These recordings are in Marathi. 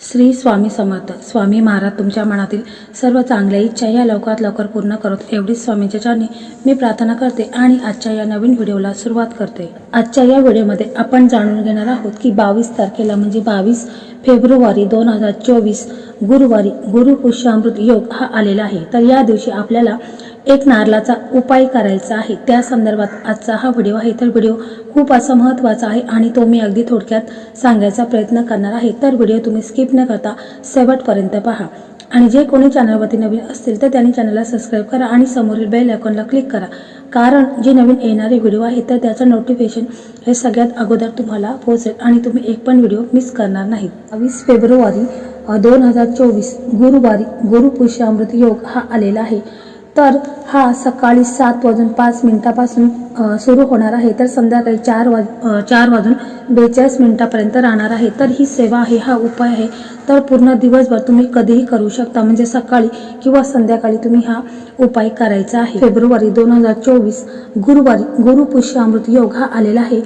श्री स्वामी समर्थ. स्वामी महाराज तुमच्या मनातील सर्व चांगल्या इच्छा या लवकरात लवकर पूर्ण करत एवढीच स्वामींच्या चरणी मी प्रार्थना करते आणि आजच्या या नवीन व्हिडिओला सुरुवात करते. आजच्या या व्हिडिओमध्ये आपण जाणून घेणार आहोत की बावीस तारखेला म्हणजे बावीस फेब्रुवारी दोन हजार चोवीस गुरुवारी गुरु पुष्यामृत योग हा आलेला आहे. तर या दिवशी आपल्याला एक नारळाचा उपाय करायचा आहे. त्या संदर्भात आजचा हा व्हिडिओ आहे. तर व्हिडिओ खूप असा महत्त्वाचा आहे आणि तो मी अगदी थोडक्यात सांगायचा प्रयत्न करणार आहे. तर व्हिडिओ तुम्ही स्किप न करता शेवटपर्यंत पहा. आणि जे कोणी चॅनलवरती नवीन असतील तर त्यांनी चॅनलला सबस्क्राईब करा आणि समोरील बेल आयकॉनला क्लिक करा. कारण जे नवीन येणारे व्हिडिओ आहेत तर त्याचं नोटिफिकेशन हे सगळ्यात अगोदर तुम्हाला पोहोचेल आणि तुम्ही एक पण व्हिडिओ मिस करणार नाही वीस फेब्रुवारी दोन हजार चोवीस गुरुवारी गुरुपुष्यामृत योग हा आलेला आहे. तर हा सकाळी सात वाजून पाच मिनिटापासून सुरू होणार आहे. तर संध्याकाळी चार वाज चार वाजून बेचाळीस मिनिटापर्यंत राहणार आहे. तर ही सेवा आहे हा उपाय आहे. तर पूर्ण दिवसभर तुम्ही कधीही करू शकता. म्हणजे सकाळी किंवा संध्याकाळी तुम्ही हा उपाय करायचा आहे. फेब्रुवारी दोन हजार चोवीस गुरुवारी गुरुपुष्य अमृत योग हा आलेला आहे.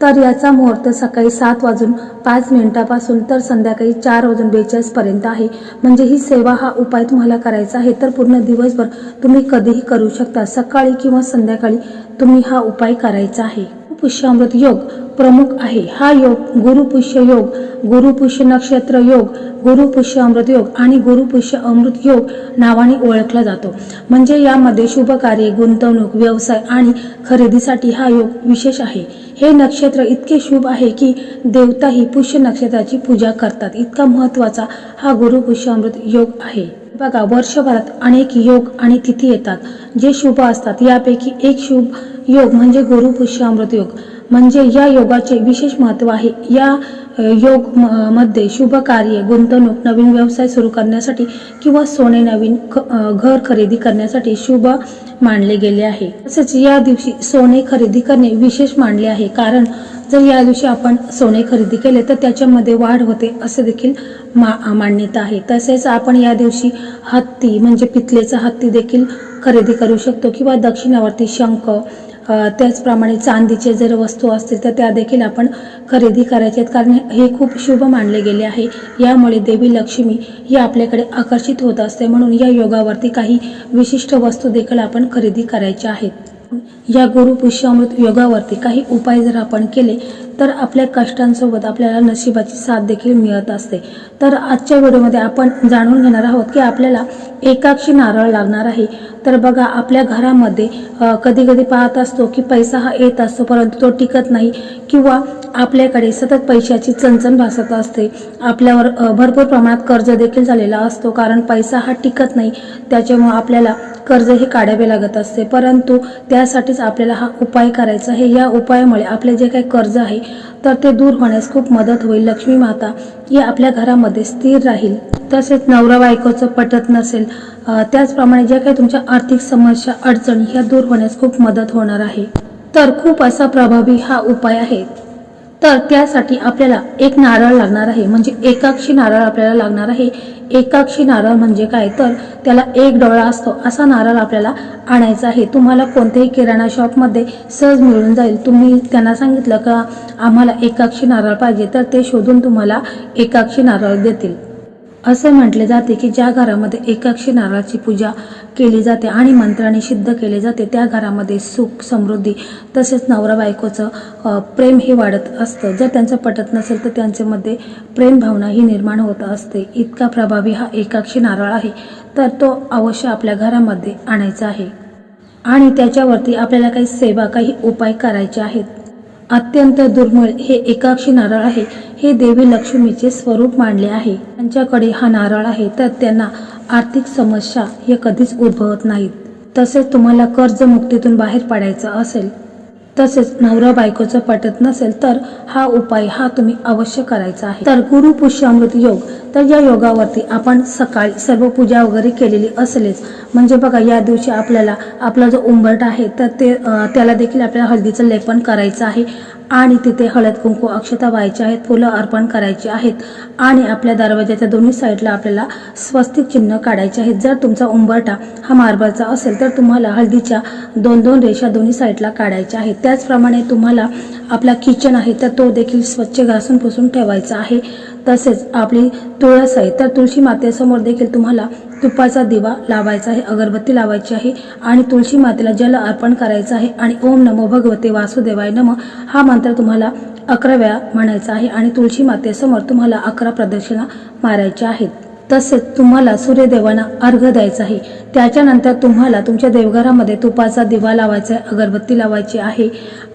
तर याचा मुहूर्त सकाळी सात वाजून पाच मिनिटापासून तर संध्याकाळी चार वाजून बेचाळीसपर्यंत आहे. म्हणजे ही सेवा हा उपाय तुम्हाला करायचा आहे तर पूर्ण दिवसभर तुम्ही कधीही करू शकता. सकाळी किंवा संध्याकाळी तुम्ही हा उपाय करायचा आहे. पुष्यामृत योग प्रमुख आहे. हा योग गुरुपुष्य योग गुरुपुष्य नक्षत्र योग गुरुपुष्य अमृत योग आणि गुरुपुष्य अमृत योग नावाने ओळखला जातो. म्हणजे यामध्ये शुभ कार्य गुंतवणूक व्यवसाय आणि खरेदीसाठी हा योग विशेष आहे. हे नक्षत्र इतके शुभ आहे की देवता ही पुष्य नक्षत्राची पूजा करतात. इतका महत्त्वाचा हा गुरुपुष्य अमृत योग आहे. बघा वर्षभरात अनेक योग आणि तिथी येतात. जे शुभ असतात यापैकी एक शुभ योग म्हणजे गुरुपुष्य अमृत योग. म्हणजे या योगाचे विशेष महत्त्व आहे. या योग म- मध्ये शुभ कार्य गुंतवणूक नवीन व्यवसाय सुरू करण्यासाठी किंवा सोने नवीन घर खरेदी करण्यासाठी शुभ मानले गेले आहे. तसेच या दिवशी सोने खरेदी करणे विशेष मानले आहे. कारण जर या दिवशी आपण सोने खरेदी केले तर त्याच्यामध्ये वाढ होते असे देखील मा मान्यता आहे. तसेच आपण या दिवशी हत्ती म्हणजे पितलेचा हत्ती देखील खरेदी करू शकतो किंवा दक्षिणावरती शंख त्याचप्रमाणे चांदीचे जर वस्तू असतील तर त्या देखील आपण खरेदी करायचे आहेत. कारण हे खूप शुभ मानले गेले आहे. यामुळे देवी लक्ष्मी ही आपल्याकडे आकर्षित होत असते. म्हणून या योगावरती काही विशिष्ट वस्तू देखील आपण खरेदी करायच्या आहेत. या गुरु पुष्यामृत योगावरती काही उपाय जर आपण केले तर आपल्या कष्टांसोबत आपल्याला नशिबाची साथ देखील मिळत असते. तर आजच्या व्हिडिओमध्ये आपण जाणून घेणार आहोत की आपल्याला एकाक्षी नारळ लागणार आहे. तर बघा आपल्या घरामध्ये कधी कधी पाहत असतो की पैसा हा येत असतो परंतु तो टिकत नाही किंवा आपल्याकडे सतत पैशाची चणचण भासत असते. आपल्यावर भरपूर प्रमाणात कर्ज देखील झालेला असतो कारण पैसा हा टिकत नाही. त्याच्यामुळे आपल्याला कर्ज हे काढावे लागत असते. परंतु त्यासाठीच आपल्याला हा उपाय करायचा आहे. या उपायामुळे आपले जे काही कर्ज आहे तर ते दूर होण्यास खूप मदत होईल. लक्ष्मी माता ही आपल्या घरामध्ये स्थिर राहील. तसेच नवरा बायकोचं पटत नसेल त्याचप्रमाणे ज्या काही तुमच्या आर्थिक समस्या अडचणी ह्या दूर होण्यास खूप मदत होणार आहे. तर खूप असा प्रभावी हा उपाय आहे. तर त्यासाठी आपल्याला एक नारळ लागणार आहे. म्हणजे एकाक्षी नारळ आपल्याला लागणार आहे. एकाक्षी नारळ म्हणजे काय? तर त्याला एक डोळा असतो. असा नारळ आपल्याला आणायचा आहे. तुम्हाला कोणत्याही किराणा शॉपमध्ये सहज मिळून जाईल. तुम्ही त्यांना सांगितलं का आम्हाला एकाक्षी नारळ पाहिजे तर ते शोधून तुम्हाला एकाक्षी नारळ देतील. असे म्हटले जाते की ज्या घरामध्ये एकाक्षी नारळाची पूजा केली जाते आणि मंत्राने सिद्ध केले जाते त्या घरामध्ये सुख समृद्धी तसेच नवरा बायकोचं प्रेम हे वाढत असतं. जर त्यांचं पटत नसेल तर त्यांच्यामध्ये प्रेम भावना ही निर्माण होत असते. इतका प्रभावी हा एकाक्षी नारळ आहे तर तो अवश्य आपल्या घरामध्ये आणायचा आहे. आणि त्याच्यावरती आपल्याला काही सेवा काही उपाय करायचे आहेत. अत्यंत दुर्मिळ हे एकाक्षी नारळ आहे. हे देवी लक्ष्मीचे स्वरूप मानले आहे. त्यांच्याकडे हा नारळ आहे तर त्यांना आर्थिक समस्या हे कधीच उद्भवत नाहीत. तसेच तुम्हाला कर्जमुक्तीतून बाहेर पडायचं असेल तसेच नवरा बायकोचं पटत नसेल तर हा उपाय हा तुम्ही अवश्य करायचा आहे. तर गुरु पुष्यामृत योग. तर या योगावरती आपण सकाळी सर्व पूजा वगैरे केलेली असेलच म्हणजे बघा या दिवशी आपल्याला आपला जो उंबरटा आहे तर ते त्याला देखील आपल्याला हळदीचं लेपन करायचं आहे. आणि तिथे हळद कुंकू अक्षता व्हायचे आहेत फुलं अर्पण करायची आहेत आणि आपल्या दरवाजाच्या दोन्ही साईडला आपल्याला स्वस्तिक चिन्ह काढायचे आहेत. जर तुमचा उंबरटा हा मार्बलचा असेल तर तुम्हाला हळदीच्या दोन दोन रेषा दोन्ही साईडला काढायच्या आहेत. त्याचप्रमाणे तुम्हाला आपला किचन आहे तर तो देखील स्वच्छ घासून पुसून ठेवायचा आहे. तसेच आपली तुळस आहे तर तुळशी मातेसमोर देखील तुम्हाला तुपाचा दिवा लावायचा आहे अगरबत्ती लावायची आहे आणि तुळशी मातेला जल अर्पण करायचं आहे आणि ओम नमो भगवते वासुदेवाय नम हा मंत्र तुम्हाला अकरा वेळा म्हणायचा आहे आणि तुळशी मातेसमोर तुम्हाला अकरा प्रदक्षिणा मारायच्या आहेत. तसेच तुम्हाला सूर्यदेवांना अर्घ द्यायचा आहे. त्याच्यानंतर तुम्हाला तुमच्या देवघरामध्ये तुपाचा दिवा लावायचा आहे अगरबत्ती लावायची आहे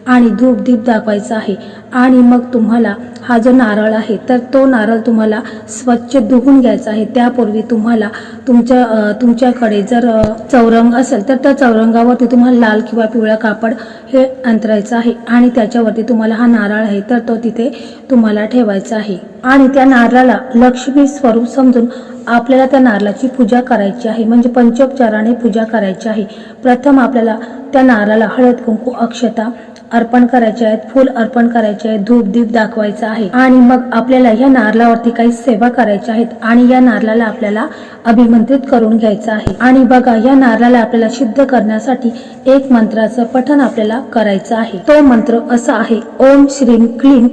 आणि धूप दीप दाखवायचा आहे. आणि मग तुम्हाला हा जो नारळ आहे तर तो नारळ तुम्हाला स्वच्छ धुवून घ्यायचा आहे. त्यापूर्वी तुम्हाला तुमच्या तुमच्याकडे जर चौरंग असेल तर त्या चौरंगावरती तुम्हाला लाल किंवा पिवळा कापड हे अंतरायचं आहे. आणि त्याच्यावरती तुम्हाला हा नारळ आहे तर तो तिथे तुम्हाला ठेवायचा आहे. आणि त्या नारळाला लक्ष्मी स्वरूप समजून आपल्याला त्या नारळाची पूजा करायची आहे. म्हणजे पंचोपचाराने पूजा करायची आहे. प्रथम आपल्याला त्या नारळाला हळद कुंकू अक्षता अर्पण करायचे आहेत. फुल अर्पण करायचे आहेत. धूप दीप दाखवायचा आहे. आणि मग आपल्याला या नारळावरती काही सेवा करायच्या आहेत. आणि या नारळाला आपल्याला अभिमंत्रित करून घ्यायचं आहे. आणि बघा या नारळाला आपल्याला सिद्ध करण्यासाठी एक मंत्राचं पठण आपल्याला करायचं आहे. तो मंत्र असा आहे. ओम श्रीम क्लीम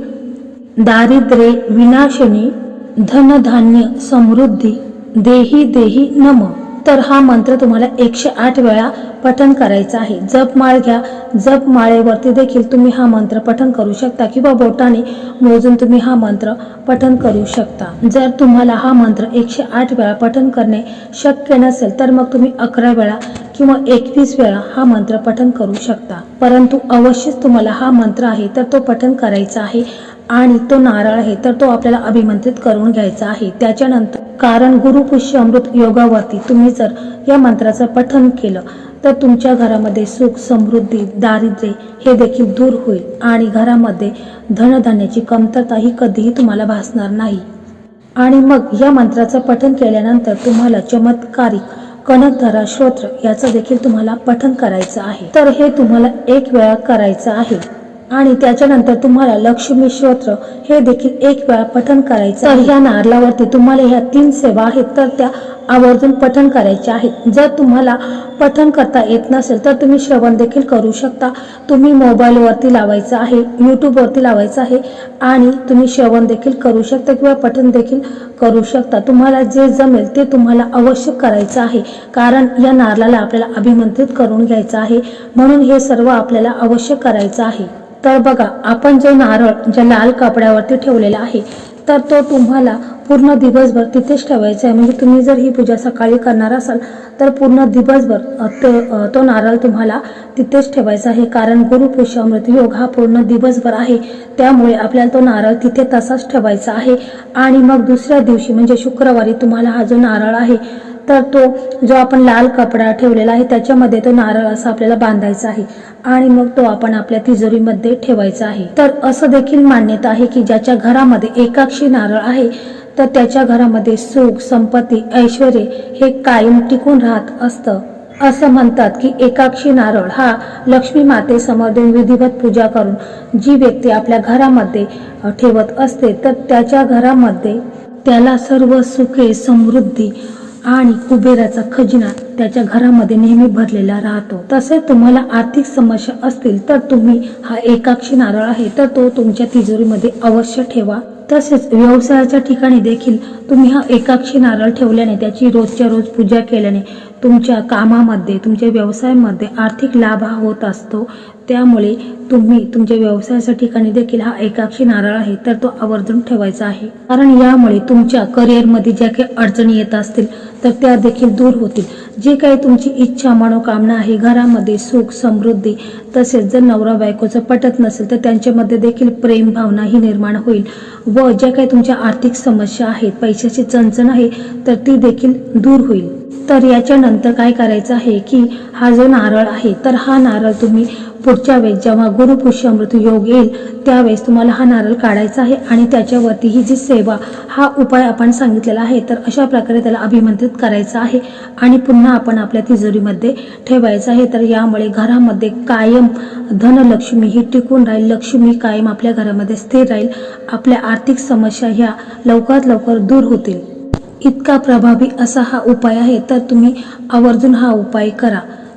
दारिद्र्ये विनाशनी धनधान्य समृद्धी देही देही नम. तर हा मंत्र तुम्हाला एकशे आठ वेळा पठण करायचा आहे. जप माळ घ्या. जप माळेवरती देखील तुम्ही हा मंत्र पठण करू शकता किंवा बोटाने मोजून तुम्ही हा मंत्र पठण करू शकता. जर तुम्हाला हा मंत्र एकशे आठ वेळा पठण करणे शक्य नसेल तर मग तुम्ही अकरा वेळा किंवा एकवीस वेळा हा मंत्र पठण करू शकता. परंतु अवश्यच तुम्हाला हा मंत्र आहे तर तो पठण करायचा आहे. आणि तो नारळ आहे तर तो आपल्याला अभिमंत्रित करून घ्यायचा आहे. त्याच्यानंतर कारण गुरुपुष्य अमृत योगावरती तुम्ही जर या मंत्राचं पठन केलं तर तुमच्या घरामध्ये सुख समृद्धी दारिद्र्य हे देखील दूर होईल आणि घरामध्ये धनधान्याची कमतरता ही कधीही तुम्हाला भासणार नाही. आणि मग या मंत्राचं पठन केल्यानंतर तुम्हाला चमत्कारिक कनकधरा श्रोत्र याचं देखील तुम्हाला पठन करायचं आहे. तर हे तुम्हाला एक वेळा करायचं आहे. आणि त्याच्यानंतर तुम्हाला लक्ष्मी श्रोत्र हे देखील एक वेळा पठन करायचं तर ह्या नारळावरती तुम्हाला ह्या तीन सेवा आहेत. तर त्या आवर्जून पठण करायचे आहेत जर तुम्हाला पठण करता येत नसेल तर तुम्ही श्रवण देखील करू शकता. तुम्ही मोबाईलवरती लावायचं आहे यूट्यूबवरती लावायचं आहे आणि तुम्ही श्रवण देखील करू शकता किंवा पठण देखील करू शकता. तुम्हाला जे जमेल ते तुम्हाला अवश्य करायचं आहे. कारण या नारळाला आपल्याला अभिमंत्रित करून घ्यायचं आहे. म्हणून हे सर्व आपल्याला अवश्य करायचं आहे. तर बघा आपण जो नारळ ज्या लाल कपड्यावरती ठेवलेला आहे तर तो तुम्हाला पूर्ण दिवसभर तिथेच ठेवायचा आहे. म्हणजे तुम्ही जर ही पूजा सकाळी करणार असाल तर पूर्ण दिवसभर तो तो नारळ तुम्हाला तिथेच ठेवायचा आहे. कारण गुरुपुष्यामृत योग हा पूर्ण दिवसभर आहे. त्यामुळे आपल्याला तो नारळ तिथे तसाच ठेवायचा आहे. आणि मग दुसऱ्या दिवशी म्हणजे शुक्रवारी तुम्हाला हा जो नारळ आहे तर तो जो आपण लाल कपडा ठेवलेला आहे त्याच्यामध्ये तो नारळ असा आपल्याला बांधायचा आहे आणि मग तो आपण आपल्या तिजोरीमध्ये ठेवायचा आहे. तर असं देखील मान्यता आहे की ज्याच्या घरामध्ये एकाक्षी नारळ आहे तर त्याच्या घरामध्ये सुख संपत्ती ऐश्वर हे कायम टिकून राहत असतं. असं म्हणतात की एकाक्षी नारळ हा लक्ष्मी मातेसमोर देऊन विधिवत पूजा करून जी व्यक्ती आपल्या घरामध्ये ठेवत असते तर त्याच्या घरामध्ये त्याला सर्व सुखे समृद्धी आणि कुबेराचा खजिना त्याच्या घरामध्ये नेहमी भरलेला राहतो. तसेच तुम्हाला आर्थिक समस्या असतील तर तुम्ही हा एकाक्षी नारळ आहे तर तो तुमच्या तिजोरीमध्ये अवश्य ठेवा. तसेच व्यवसायाच्या ठिकाणी देखील तुम्ही हा एकाक्षी नारळ ठेवल्याने त्याची रोजच्या रोज पूजा केल्याने तुमच्या कामामध्ये तुमच्या व्यवसायामध्ये आर्थिक लाभ हा होत असतो. त्यामुळे तुम्ही तुमच्या व्यवसायाच्या ठिकाणी देखील हा एकाक्षी नारळ आहे तर तो आवर्जून ठेवायचा आहे. कारण यामुळे तुमच्या करिअरमध्ये ज्या काही अडचणी येत असतील तर त्या देखील दूर होतील. जे काही तुमची इच्छा मनोकामना आहे घरामध्ये सुख समृद्धी तसेच जर नवरा बायकोचं पटत नसेल तर त्यांच्यामध्ये देखील प्रेम भावना ही निर्माण होईल. व ज्या काही तुमच्या आर्थिक समस्या आहेत पैशाची चणचण आहे तर ती देखील दूर होईल. तर याच्यानंतर काय करायचं आहे की हा जो नारळ आहे तर हा नारळ तुम्ही पुढच्या वेळेस जेव्हा गुरुपुष्य अमृत योग येईल त्यावेळेस तुम्हाला हा नारळ काढायचा आहे आणि त्याच्यावरती ही जी सेवा हा उपाय आपण सांगितलेला आहे तर अशा प्रकारे त्याला अभिमंत्रित करायचं आहे आणि पुन्हा आपण आपल्या तिजोरीमध्ये ठेवायचं आहे. तर यामुळे घरामध्ये कायम धनलक्ष्मी ही टिकून राहील लक्ष्मी कायम आपल्या घरामध्ये स्थिर राहील आपल्या आर्थिक समस्या ह्या लवकरात लवकर दूर होतील. इतका प्रभावी असा हा उपाय आहे तर तुम्ही आवर्जून हा उपाय करा.